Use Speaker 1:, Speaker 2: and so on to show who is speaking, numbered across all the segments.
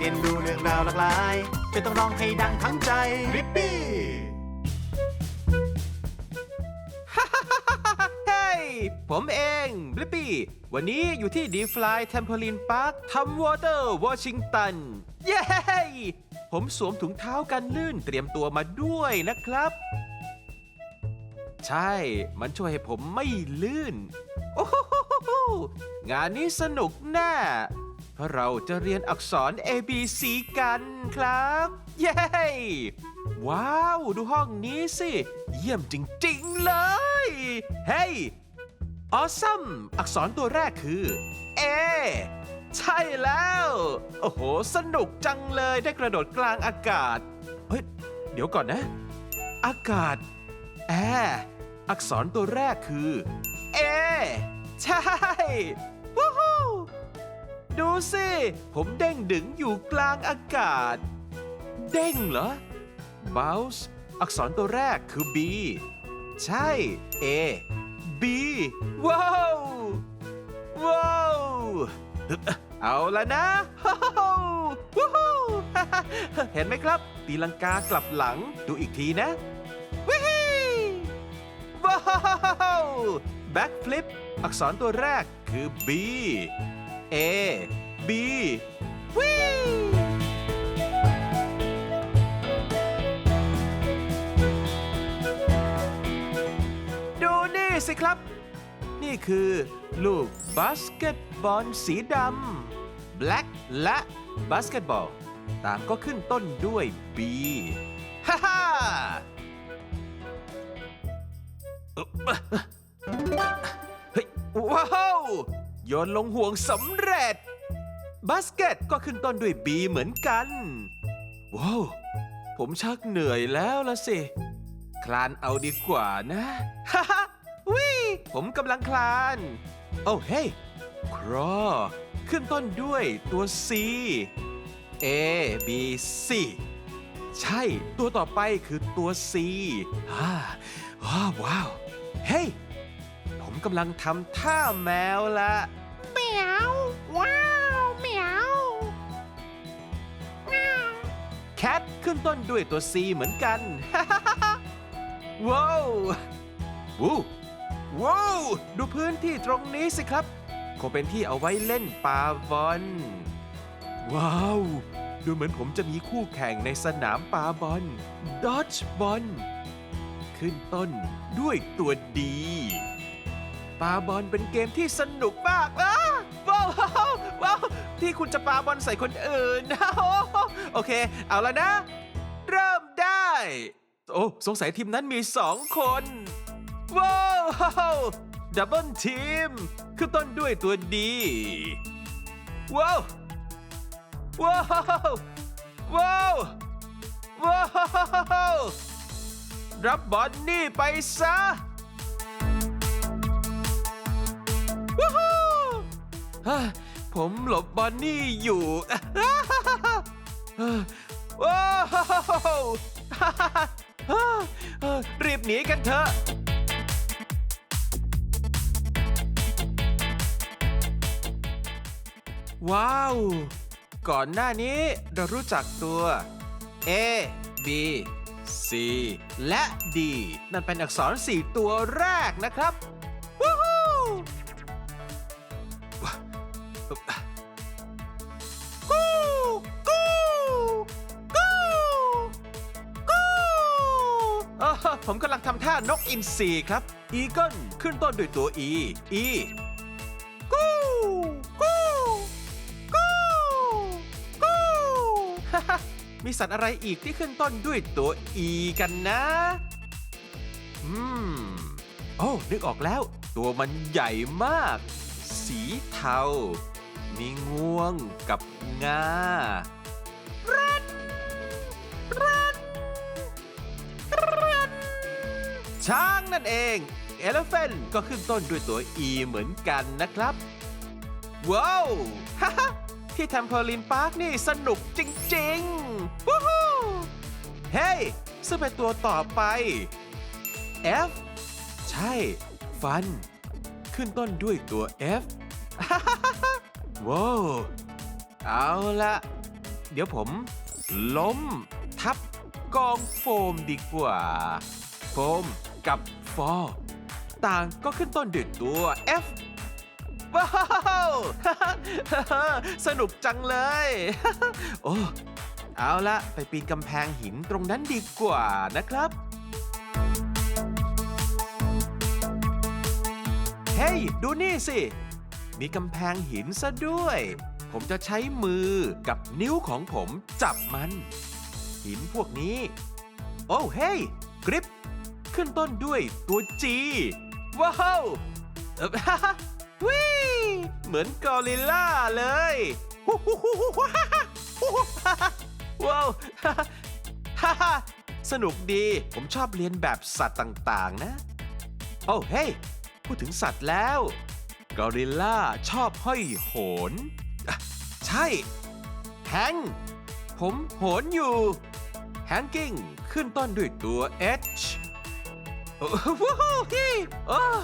Speaker 1: เรียนรู้เรื่องราวหลากหลายจะต้องร้องให้ดังทั้งใจริปปี้
Speaker 2: เฮ้ยผมเองบลิปปี้ วันนี้อยู่ที่ดีฟลายเทมเพลินพาร์คทำวอเตอร์วอชิงตัน เย้ ผมสวมถุงเท้ากันลื่นเตรียมตัวมาด้วยนะครับ ใช่ มันช่วยให้ผมไม่ลื่น โอ้โหงานนี้สนุกแน่ เพราะเราจะเรียนอักษร A B C กันครับ เย้ ว้าว ดูห้องนี้สิ เยี่ยมจริง ๆ เลย เฮ้ยออซัมอักษรตัวแรกคือ A ใช่แล้ว โอ้โห สนุกจังเลยได้กระโดดกลางอากาศ เฮ้ย เดี๋ยวก่อนนะ อากาศแอร์อักษรตัวแรกคือ A ใช่ วู้ฮู ดูสิ ผมเด้งดึงอยู่กลางอากาศ เด้งเหรอ bounce อักษรตัวแรกคือ B ใช่ A B ว้าว ว้าว เอาละนะวู้ฮู้เห็นไหมครับ ตีลังกากลับหลังดูอีกทีนะวิฮีว้าว back flip อักษรตัวแรกคือ B A B วิดูนี่สิครับ นี่คือลูกบาสเกตบอลสีดำ black และบาสเกตบอลต่างก็ขึ้นต้นด้วย B ฮ่าฮ่าเฮ้ยว้าว โยนลงห่วงสำเร็จ บาสเกตก็ขึ้นต้นด้วย B เหมือนกัน ว้าว ผมชักเหนื่อยแล้วละสิ คลานเอาดีกว่านะฮ่าฮ่าวิผมกำลังคลาน โอ้เฮ้ยครอ ขึ้นต้นด้วยตัว C A B C ใช่ ตัวต่อไปคือตัว C ฮ่าว้าวว้าวเฮ้ย ผมกำลังทำท่าแมวละ
Speaker 3: มียวว้าวเหมียวว้าว
Speaker 2: แคทขึ้นต้นด้วยตัว C เหมือนกัน ว้าววูว้าวดูพื้นที่ตรงนี้สิครับ คงเป็นที่เอาไว้เล่นปาบอล ว้าว ดูเหมือนผมจะมีคู่แข่งในสนามปาบอลดอ d บอลขึ้นต้นด้วยตัวดี ปาบอลเป็นเกมที่สนุกมากนะ ว้าวที่คุณจะปาบอลใส่คนอื่นโอเค เอาแล้วนะ เริ่มได้ โอ้ สงสัยทีมนั้นมีสองคน ว้าวดับเบิลทีมขึ้นต้นด้วยตัวดี ว้าว ว้าว ว้าว ว้าว รับบอลนี่ไปซะ ผมหลบบอนนี่อยู่ว้าวรีบหนีกันเถอะว้าว ก่อนหน้านี้เรารู้จักตัว A B C และ D นั่นเป็นอักษร 4 ตัวแรกนะครับ อินทรีครับ อีเกิลขึ้นต้นด้วยตัว E E กูกูกูกูฮ่าฮ่ามีสัตว์อะไรอีกที่ขึ้นต้นด้วยตัว E กันนะ อืม โอ้ นึกออกแล้ว ตัวมันใหญ่มาก สีเทา มีงวงกับงารันรัน ช้างนั่นเอง Elephant ก็ขึ้นต้นด้วยตัว E เหมือนกันนะครับ ว้าวฮ่าฮ่าที่แทมเพลินพาร์คนี่สนุกจริงๆวู้ฮู้เฮ้ยซึ่งเป็นตัวต่อไป F ใช่ ฟัน ขึ้นต้นด้วยตัว F ว้าวเอาละเดี๋ยวผม ล้ม ทับกองโฟมดีกว่า โฟม กับฟอต่างก็ขึ้นต้นด้วยตัว F ว้าว สนุกจังเลย โอ้ เอาละไปปีนกำแพงหินตรงนั้นดีกว่านะครับ เฮ้ย ดูนี่สิ มีกำแพงหินซะด้วย ผมจะใช้มือกับนิ้วของผมจับมัน หินพวกนี้ โอ้เฮ้ยกริป ขึ้นต้นด้วยตัว G ว้าวเอ่วิเหมือนกอริลล่าเลยว้าวสนุกดี ผมชอบเรียนแบบสัตว์ต่างๆ นะ โอ้เฮ้ยพูดถึงสัตว์แล้ว กอริลล่าชอบห้อยโหน ใช่แฮงผมโหนอยู่ แฮงกิ้งขึ้นต้นด้วยตัว H โอ้ ว้าวพี่เออ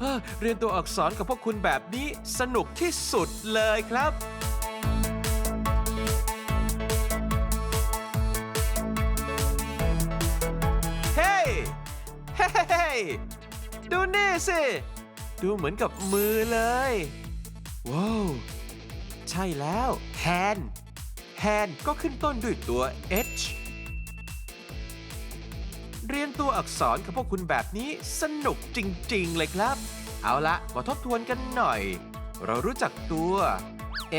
Speaker 2: เออเรียนตัวอักษรกับพวกคุณแบบนี้สนุกที่สุดเลยครับ เฮ้ยเฮ้เฮ้ดูนี่สิ ดูเหมือนกับมือเลย ว้าว ใช่แล้ว แฮน แฮนก็ขึ้นต้นด้วยตัว H เรียนตัวอักษรกับพวกคุณแบบนี้สนุกจริงๆ เลยครับ เอาละมาทบทวนกันหน่อย เรารู้จักตัว A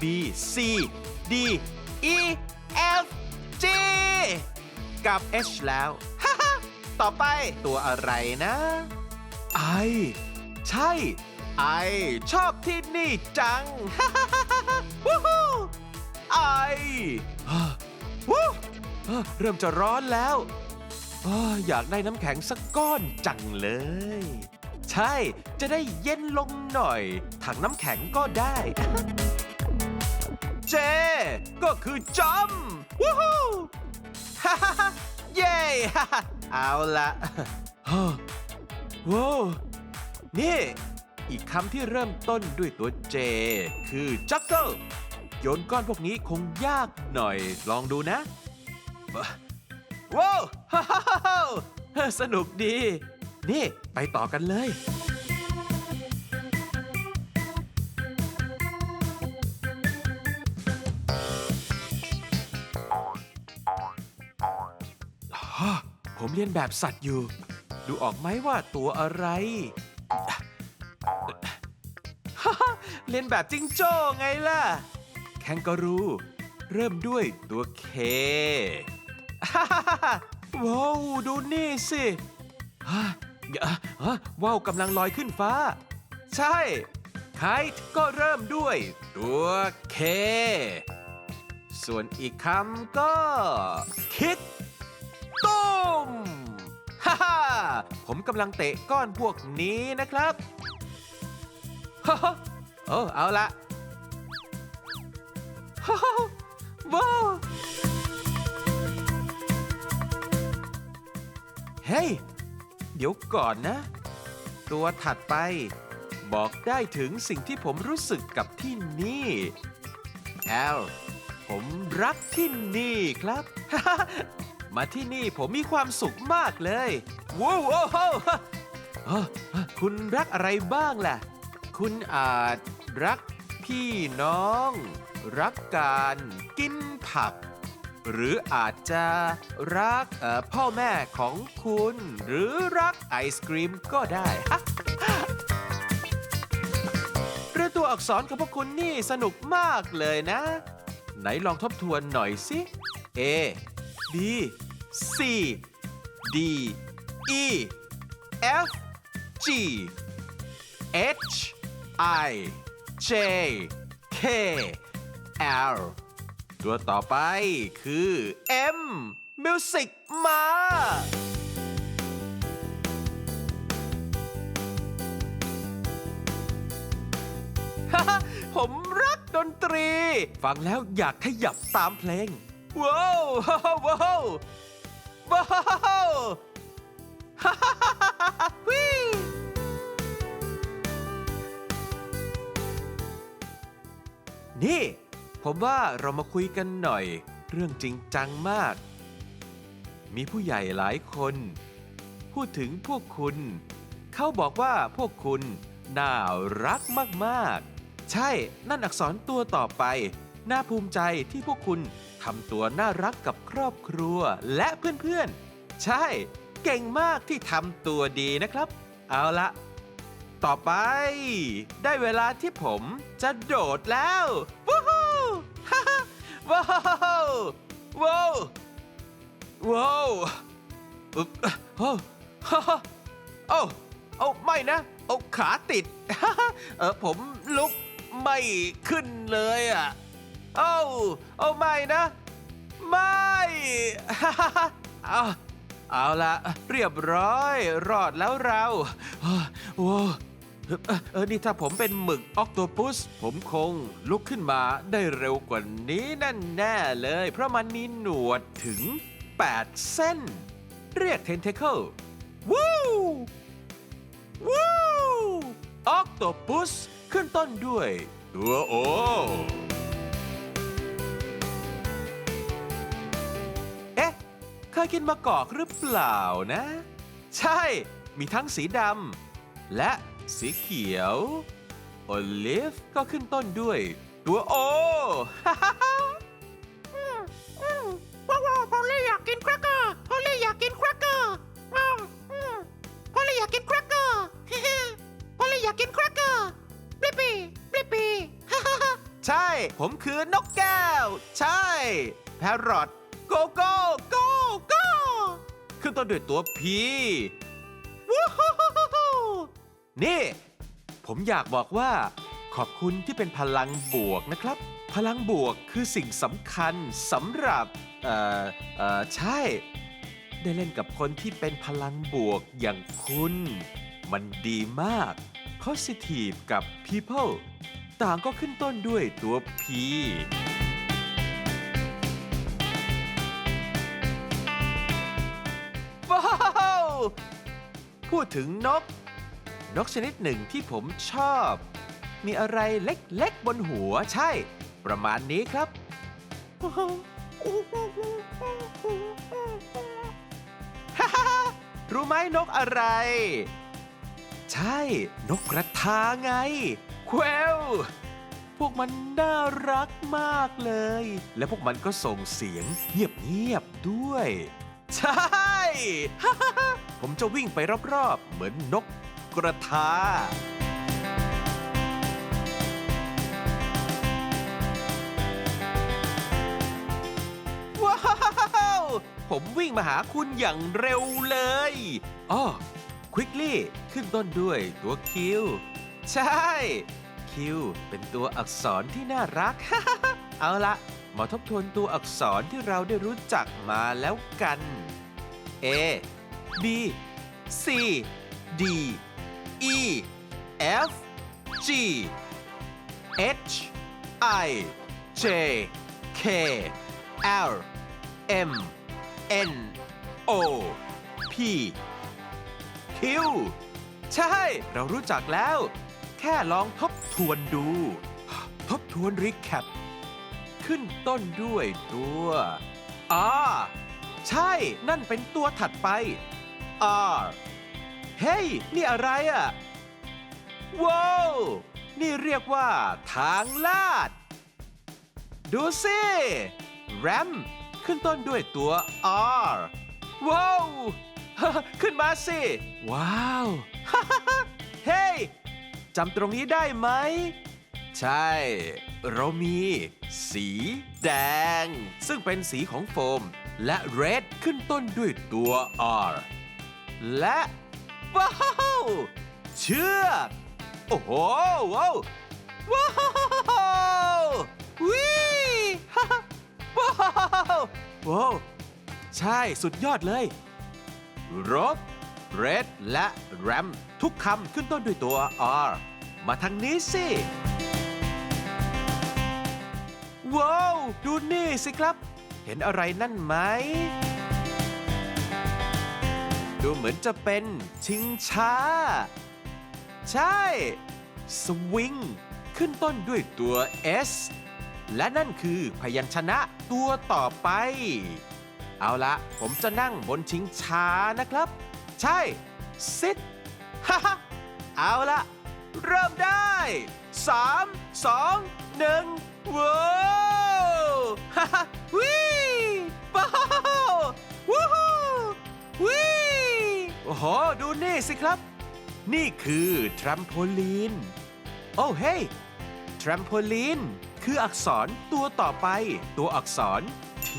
Speaker 2: B C D E F G กับ H แล้วต่อไปตัวอะไรนะ I ใช่ I ชอบที่นี่จังวู้ฮู้ I อ่าวู้อ่าเริ่มจะร้อนแล้ว อ่าอยากได้น้ำแข็งสักก้อนจังเลย ใช่จะได้เย็นลงหน่อย ถังน้ำแข็งก็ได้ เจ ก็คือจอมวู้ฮู้ฮ่าฮ่าฮ่าเย้ฮ่าฮ่าเอาละฮ่าว้าวนี่ อีกคำที่เริ่มต้นด้วยตัว J คือจักเกิลโยนก้อนพวกนี้คงยากหน่อยลองดูนะ ว้าวฮ่าฮ่าฮ่าสนุกดี นี่ ไปต่อกันเลยฮะผมเรียนแบบสัตว์อยู่ ดูออกไหมว่าตัวอะไรฮ่าเรียนแบบจิงโจ้ไงล่ะ แคนการู เริ่มด้วยตัวเค ว้าวดูนี่สิฮะอย่าฮะว้าวกำลังลอยขึ้นฟ้า ใช่ไคท์ก็เริ่มด้วย ตัวเค ส่วนอีกคำก็ คิดตุ้มฮ่าฮ่าผมกำลังเตะก้อนพวกนี้นะครับฮ่าโอ้เอาละฮ่าฮ่าว้าว เฮ้ย เดี๋ยวก่อนนะ ตัวถัดไป บอกได้ถึงสิ่งที่ผมรู้สึกกับที่นี่ แอล ผมรักที่นี่ครับ มาที่นี่ผมมีความสุขมากเลยว้าวโอ้โหคุณรักอะไรบ้างล่ะ คุณอาจรักพี่น้อง รักการกินผัก หรืออาจจะรักพ่อแม่ของคุณ หรือรักไอศกรีมก็ได้เรียนตัวอักษรกับพวกคุณนี่สนุกมากเลยนะ ไหนลองทบทวนหน่อยสิ A B C D E F G H I J K L ตัวต่อไปคือ M Music มาผมรักดนตรี ฟังแล้วอยากขยับตามเพลง ว้าวว้าวว้าวฮ่าฮ่าฮ่าฮ่าฮ่าวินี่ ผมว่าเรามาคุยกันหน่อย เรื่องจริงจังมาก มีผู้ใหญ่หลายคน พูดถึงพวกคุณ เขาบอกว่าพวกคุณ น่ารักมากๆ ใช่นั่นอักษรตัวต่อไป น่าภูมิใจที่พวกคุณทำตัวน่ารักกับครอบครัวและเพื่อนๆ ใช่ เก่งมากที่ทำตัวดีนะครับ เอาละต่อไป ได้เวลาที่ผมจะโดดแล้ววู้ฮู ว้าวว้าวว้าวโอ้ฮ่าฮ่าโอ้โอ้ไม่นะโอ้ขาติดเออผมลุกไม่ขึ้นเลยอะโอ้โอ้ไม่นะ ไม่ฮ่าฮ่าฮ่าเอาเอาละเรียบร้อยรอดแล้วเราโอ้ เออเออนี่ถ้าผมเป็นหมึกออกโตปุส ผมคงลุกขึ้นมาได้เร็วกว่านี้นั่นแน่เลย เพราะมันมีหนวดถึง 8 เส้น เรียก tentacle วู้วู้ออกโตปุสขึ้นต้นด้วยตัวโอ เอ๊ะ เคยกินมะกอกหรือเปล่านะ ใช่ มีทั้งสีดำและ สีเขียว โอลิฟก็ขึ้นต้นด้วย ตัวโอ
Speaker 3: อืมอืมว้าวว้าวพอลลี่อยากกินแครกเกอร์พอลลี่อยากกินแครกเกอร์ว้าวอืมพอลลี่อยากกินแครกเกอร์เฮ้เฮ้พอลลี่อยากกินแครกเกอร์บลิปปี้บลิปปี้ฮ่าฮ่าฮ่า
Speaker 2: ใช่ ผมคือนกแก้ว ใช่ แพรอทโกโก้โกโก้ขึ้นต้นด้วยตัวพี นี่ ผมอยากบอกว่า ขอบคุณที่เป็นพลังบวกนะครับ พลังบวกคือสิ่งสำคัญสำหรับ เอ่อ เอ่อ ใช่ ได้เล่นกับคนที่เป็นพลังบวกอย่างคุณ มันดีมาก positive กับ people ต่างก็ขึ้นต้นด้วยตัว P ว้าว พูดถึงนก นกชนิดหนึ่งที่ผมชอบ มีอะไรเล็กๆบนหัวใช่ ประมาณนี้ครับ ฮ่าฮ่ารู้ไหมนกอะไร ใช่ นกกระทาไงแคววพวกมันน่ารักมากเลย และพวกมันก็ส่งเสียงเงียบๆด้วย ใช่ ผมจะวิ่งไปรอบๆ เหมือนนก กระทาว้าว ผมวิ่งมาหาคุณอย่างเร็วเลยอ้อควิกลี่ขึ้นต้นด้วยตัวคิว ใช่ คิว เป็นตัวอักษรที่น่ารัก เอาละมาทบทวนตัวอักษรที่เราได้รู้จักมาแล้วกัน A B C D E F G H I J K L M N O P Q ใช่ เรารู้จักแล้ว แค่ลองทบทวนดู ทบทวนรีแคป ขึ้นต้นด้วยตัว R ใช่ นั่นเป็นตัวถัดไป R เฮ้ย นี่อะไรอะ ว้าว นี่เรียกว่า ทางลาด ดูสิแรมขึ้นต้นด้วยตัว R ว้าว ขึ้นมาสิ ว้าว เฮ้ย จำตรงนี้ได้ไหม ใช่ เรามี สีแดง ซึ่งเป็นสีของโฟม และ red ขึ้นต้นด้วยตัว R และ ว้าวเชือกโอ้โหว้าวว้าววิว้าวว้าวใช่สุดยอดเลย รบ red และ ram ทุกคำขึ้นต้นด้วยตัว R มาทางนี้สิ ว้าว ดูนี่สิครับ เห็นอะไรนั่นไหม ดูเหมือนจะเป็นชิงช้า ใช่ สวิง ขึ้นต้นด้วยตัว S และนั่นคือพยัญชนะตัวต่อไป เอาละผมจะนั่งบนชิงช้านะครับ ใช่ sit ฮ่าฮ่าเอาละเริ่มได้ 3 2 1ว้าวฮ่าฮ่าวิ โอ้โห ดูนี่สิครับ นี่คือทรัมโพลีน โอ้เฮ้ยทรัมโพลีนคืออักษรตัวต่อไป ตัวอักษร T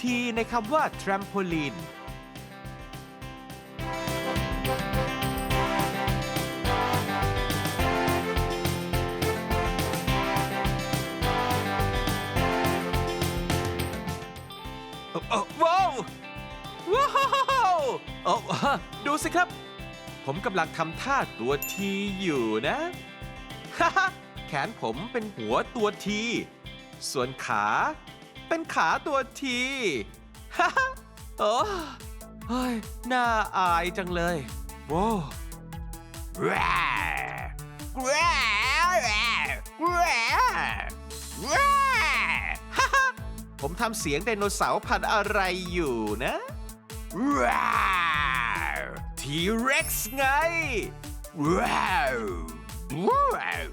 Speaker 2: T ในคำว่าทรัมโพลีนโอ้โอ้ว้าวว้าว โอ้ดูสิครับ ผมกำลังทำท่าตัวทีอยู่นะฮ่าฮ่าแขนผมเป็นหัวตัวที ส่วนขา เป็นขาตัวทีฮ่าฮ่าโอ้เฮ้ยน่าอายจังเลยโว้วแร่แร่แร่แร่แร่ฮ่าฮ่าผมทำเสียงไดโนเสาร์พันอะไรอยู่นะ ว้าวทีเร็กซ์ไง ว้าวว้าว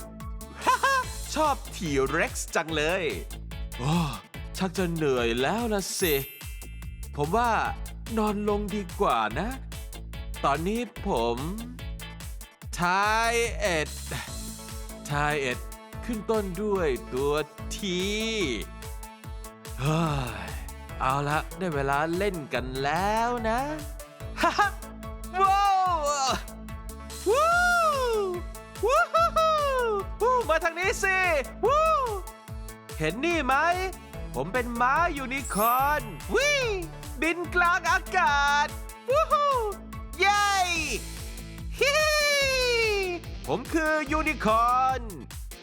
Speaker 2: ฮ่าฮ่าชอบทีเร็กซ์จังเลยโอ้ชักจะเหนื่อยแล้วละสิผมว่านอนลงดีกว่านะ ตอนนี้ผมทายเอ็ดทายเอ็ดขึ้นต้นด้วยตัวทีเฮ้ย เอาละได้เวลาเล่นกันแล้วนะฮ่าฮ่าว้าววู้วู้ฮู้ฮู้มาทางนี้สิวู้เห็นนี่ไหม ผมเป็นม้ายูนิคอร์นวิบินกลางอากาศวู้ฮู้เย้ฮิฮิผมคือยูนิคอร์น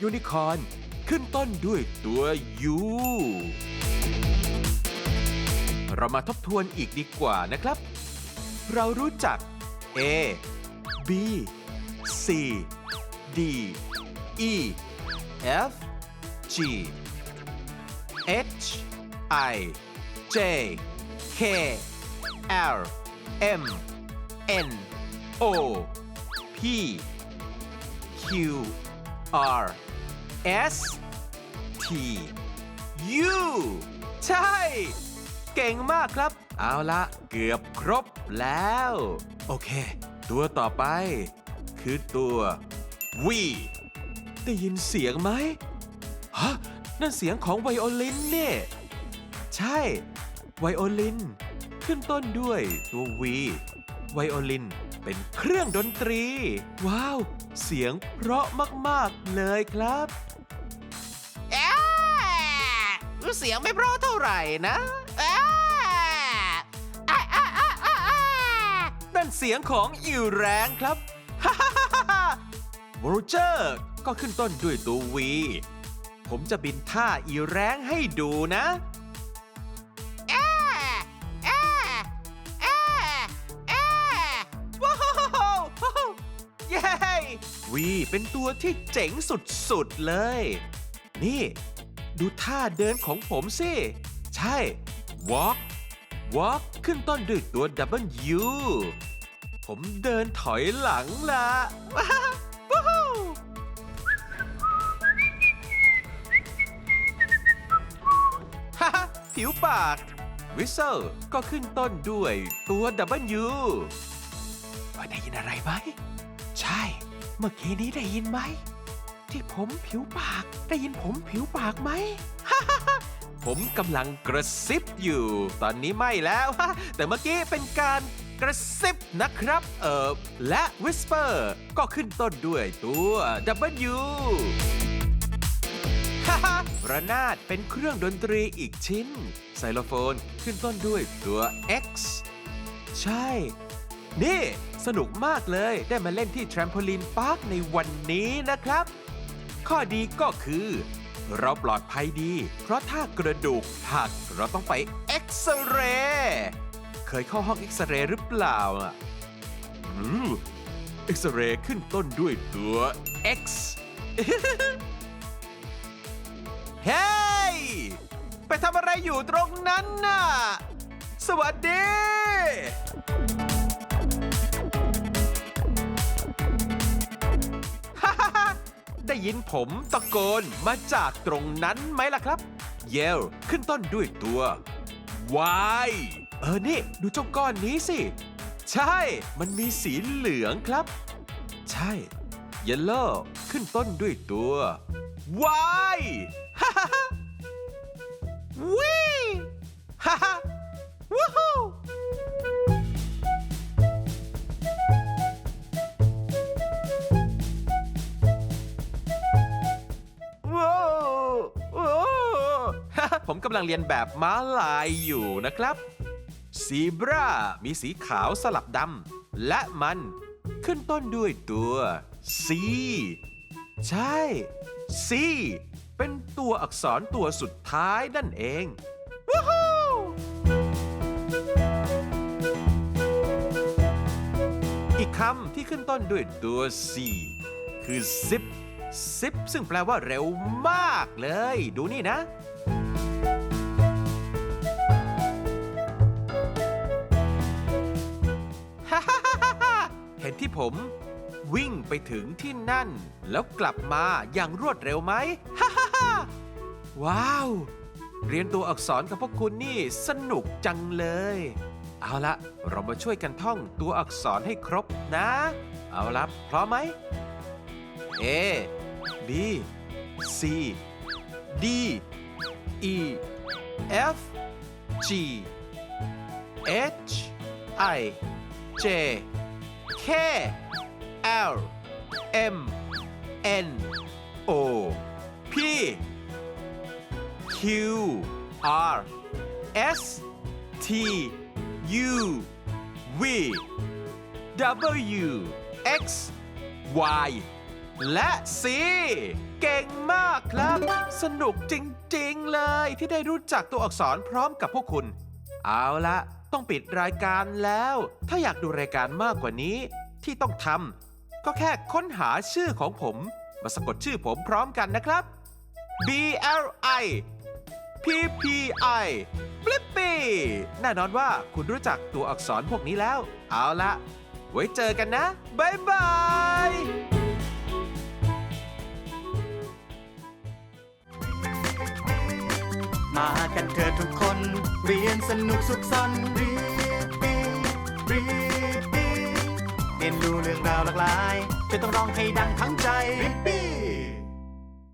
Speaker 2: ยูนิคอร์นขึ้นต้นด้วยตัวยู เรามาทบทวนอีกดีกว่านะครับ เรารู้จัก A B C D E F G H I J K L M N O P Q R S T U ใช่ เก่งมากครับ เอาละเกือบครบแล้ว โอเค ตัวต่อไป คือตัว V ได้ยินเสียงไหมฮะนั่นเสียงของไวโอลินเนี่ยใช่ ไวโอลิน ขึ้นต้นด้วยตัว V ไวโอลินเป็นเครื่องดนตรี ว้าว เสียงเพราะมาก ๆ เลยครับ
Speaker 3: เอ๊ะเสียงไม่เพราะเท่าไหร่นะ เสี
Speaker 2: ยงของอิวแรงครับฮ่าฮ่าฮ่าฮ่าโรเจอร์ก็ขึ้นต้นด้วยตัว V ผมจะบินท่าอีแรงให้ดูนะ
Speaker 3: เอ๊ะเอ๊ะเอ๊ะเอ๊ะ
Speaker 2: ว้าวเย้วีเป็นตัวที่เจ๋งสุดๆเลย นี่ ดูท่าเดินของผมสิ ใช่ walk walk ขึ้นต้นด้วยตัว W ผมเดินถอยหลังละฮ่าผิวปาก whistle ก็ขึ้นต้นด้วยตัว W ว่าได้ยินอะไรไหม ใช่ เมื่อกี้นี้ได้ยินไหม ที่ผมผิวปากได้ยินผมผิวปากไหม ผมกำลังกระซิบอยู่ ตอนนี้ไม่แล้ว แต่เมื่อกี้เป็นการ กระซิบนะครับเออและ whisper ก็ขึ้นต้นด้วยตัว W ฮ่าฮ่าระนาดเป็นเครื่องดนตรีอีกชิ้น ไซโลโฟนขึ้นต้นด้วยตัว X ใช่ นี่ สนุกมากเลยได้มาเล่นที่ Trampoline Park ในวันนี้นะครับ ข้อดีก็คือ เราปลอดภัยดี เพราะถ้ากระดูกหักเราต้องไปเอ็กซเรย์ เคยเข้าห้องเอ็กซเรย์หรือเปล่าอะอืมเอ็กซเรย์ขึ้นต้นด้วยตัว X เฮ้ย ไปทำอะไรอยู่ตรงนั้นน่ะ สวัสดี ได้ยินผมตะโกนมาจากตรงนั้นไหมล่ะครับ เยลขึ้นต้นด้วยตัว Y เออนี่ ดูเจ้าก้อนนี้สิ ใช่ มันมีสีเหลืองครับ ใช่ Yellow ขึ้นต้นด้วยตัว Y ฮ่าฮ่าฮ่า
Speaker 3: วิ
Speaker 2: ฮ่าฮ่าวู้ฮู้ว้าวว้าวฮ่าฮ่าผมกำลังเรียนแบบม้าลายอยู่นะครับ ซีบรามีสีขาวสลับดำและมันขึ้นต้นด้วยตัว C ใช่ C เป็นตัวอักษรตัวสุดท้ายนั่นเองว้าวอีกคำที่ขึ้นต้นด้วยตัว C คือ zip zip ซึ่งแปลว่าเร็วมากเลย ดูนี่นะ เห็นที่ผม วิ่งไปถึงที่นั่น แล้วกลับมาอย่างรวดเร็วไหมฮ่าฮ่าฮ่าว้าว เรียนตัวอักษรกับพวกคุณนี่สนุกจังเลย เอาละเรามาช่วยกันท่องตัวอักษรให้ครบนะ เอาละพร้อมไหม A B C D E F G H I J K L M N O P Q R S T U V W X Y และ C เก่งมากครับ สนุกจริง ๆ เลยที่ได้รู้จักตัวอักษรพร้อมกับพวกคุณ เอาละ ต้องปิดรายการแล้ว ถ้าอยากดูรายการมากกว่านี้ ที่ต้องทำก็แค่ค้นหาชื่อของผม มาสะกดชื่อผมพร้อมกันนะครับ B L I P P I Blippi แน่นอนว่าคุณรู้จักตัวอักษรพวกนี้แล้ว เอาละไว้เจอกันนะ บ๊ายบาย
Speaker 1: มากันเถอะทุกคน เรียนสนุกสุขสันต์รีบีรีบีเรียนรู้เรื่องราวหลากหลาย จะต้องร้องให้ดังทั้งใจรีบี